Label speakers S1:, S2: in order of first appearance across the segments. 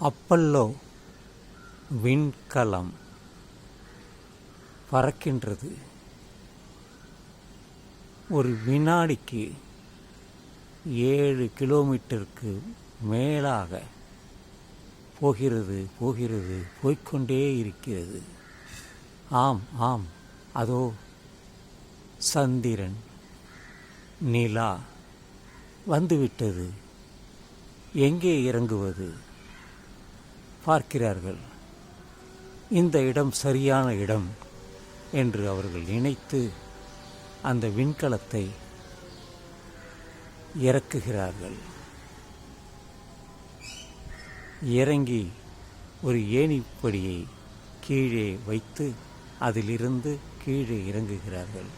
S1: Apollo விண்கலம் பறக்கின்றது. ஒரு வினாடிக்கு ஏழு கிலோமீட்டருக்கு மேலாக போகிறது போகிறது போய்க்கொண்டே இருக்கிறது. ஆம் ஆம் அதோ சந்திரன் நிலா வந்துவிட்டது. எங்கே இறங்குவது? பார்க்கிறார்கள். இந்த இடம் சரியான இடம் என்று அவர்கள் நினைத்து அந்த விண்கலத்தை இறக்குகிறார்கள். இறங்கி ஒரு ஏணிப்படியை கீழே வைத்து அதிலிருந்து கீழே இறங்குகிறார்கள்.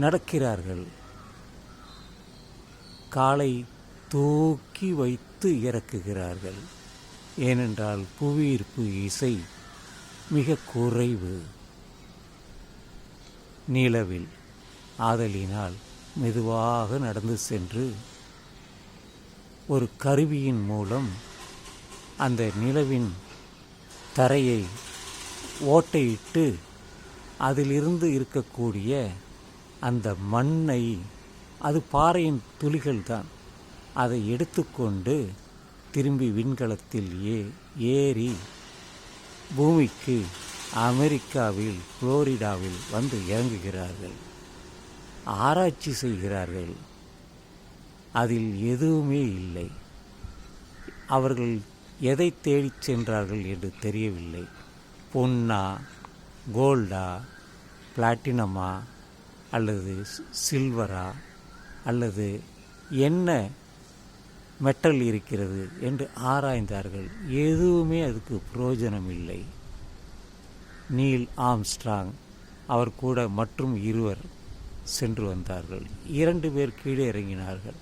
S1: நடக்கிறார்கள். காலை தூக்கி வைத்து இறக்குகிறார்கள். ஏனென்றால் புவியீர்ப்பு இசை மிக குறைவு. நிலவில் ஆதலினால் மெதுவாக நடந்து சென்று ஒரு கருவியின் மூலம் அந்த நிலவின் தரையை ஓட்டையிட்டு அதிலிருந்து இருக்கக்கூடிய அந்த மண்ணை அது பாறையின் துளிகள் தான் அதை எடுத்துக்கொண்டு திரும்பி விண்கலத்தில் ஏ ஏறி பூமிக்கு அமெரிக்காவில் புளோரிடாவில் வந்து இறங்குகிறார்கள். ஆராய்ச்சி செய்கிறார்கள். அதில் எதுவுமே இல்லை. அவர்கள் எதை தேடிச் சென்றார்கள் என்று தெரியவில்லை. பொன்னா கோல்டா பிளாட்டினமா அல்லது சில்வரா அல்லது என்ன மெட்டல் இருக்கிறது என்று ஆராய்ந்தார்கள். எதுவுமே அதுக்கு பிரயோஜனம் இல்லை நீல் ஆம்ஸ்ட்ராங் அவர் கூட மற்றும் இருவர் சென்று வந்தார்கள். இரண்டு பேர் கீழே இறங்கினார்கள்.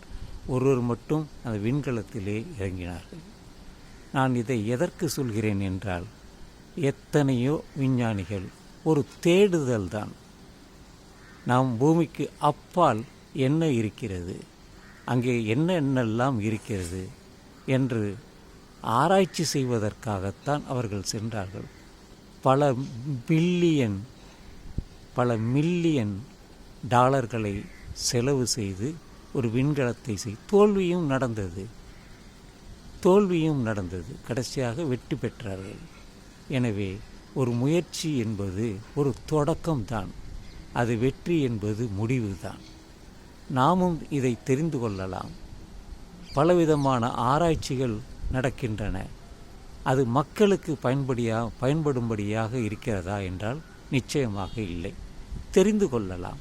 S1: ஒருவர் மட்டும் அந்த விண்கலத்திலே இறங்கினார்கள். நான் இதை எதற்கு சொல்கிறேன் என்றால் எத்தனையோ விஞ்ஞானிகள் ஒரு தேடுதல் தான் நாம் பூமிக்கு அப்பால் என்ன இருக்கிறது? அங்கே என்ன என்னெல்லாம் இருக்கிறது என்று ஆராய்ச்சி செய்வதற்காகத்தான் அவர்கள் சென்றார்கள். பல பில்லியன் பல மில்லியன் டாலர்களை செலவு செய்து ஒரு விண்கலத்தை செய் தோல்வியும் நடந்தது. தோல்வியும் நடந்தது. கடைசியாக வெற்றி பெற்றார்கள். எனவே ஒரு முயற்சி என்பது ஒரு தொடக்கம்தான். அது வெற்றி என்பது முடிவுதான். நாமும் இதை தெரிந்து கொள்ளலாம். பலவிதமான ஆராய்ச்சிகள் நடக்கின்றன. அது மக்களுக்கு பயன்படியா பயன்படும்படியாக இருக்கிறதா என்றால் நிச்சயமாக இல்லை. தெரிந்து கொள்ளலாம்.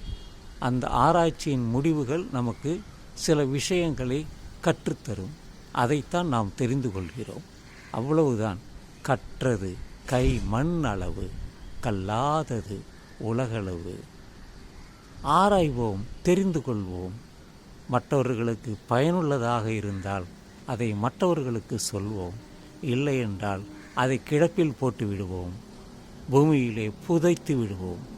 S1: அந்த ஆராய்ச்சியின் முடிவுகள் நமக்கு சில விஷயங்களை கற்றுத்தரும். அதைத்தான் நாம் தெரிந்து கொள்கிறோம். அவ்வளவுதான். கற்றது கை மண் அளவு. கல்லாதது உலகளவு. ஆராய்வோம் தெரிந்து கொள்வோம். மற்றவர்களுக்கு பயனுள்ளதாக இருந்தால் அதை மற்றவர்களுக்கு சொல்வோம். இல்லை என்றால் அதை கிடப்பில் போட்டு விடுவோம் பூமியிலே புதைத்து விடுவோம்.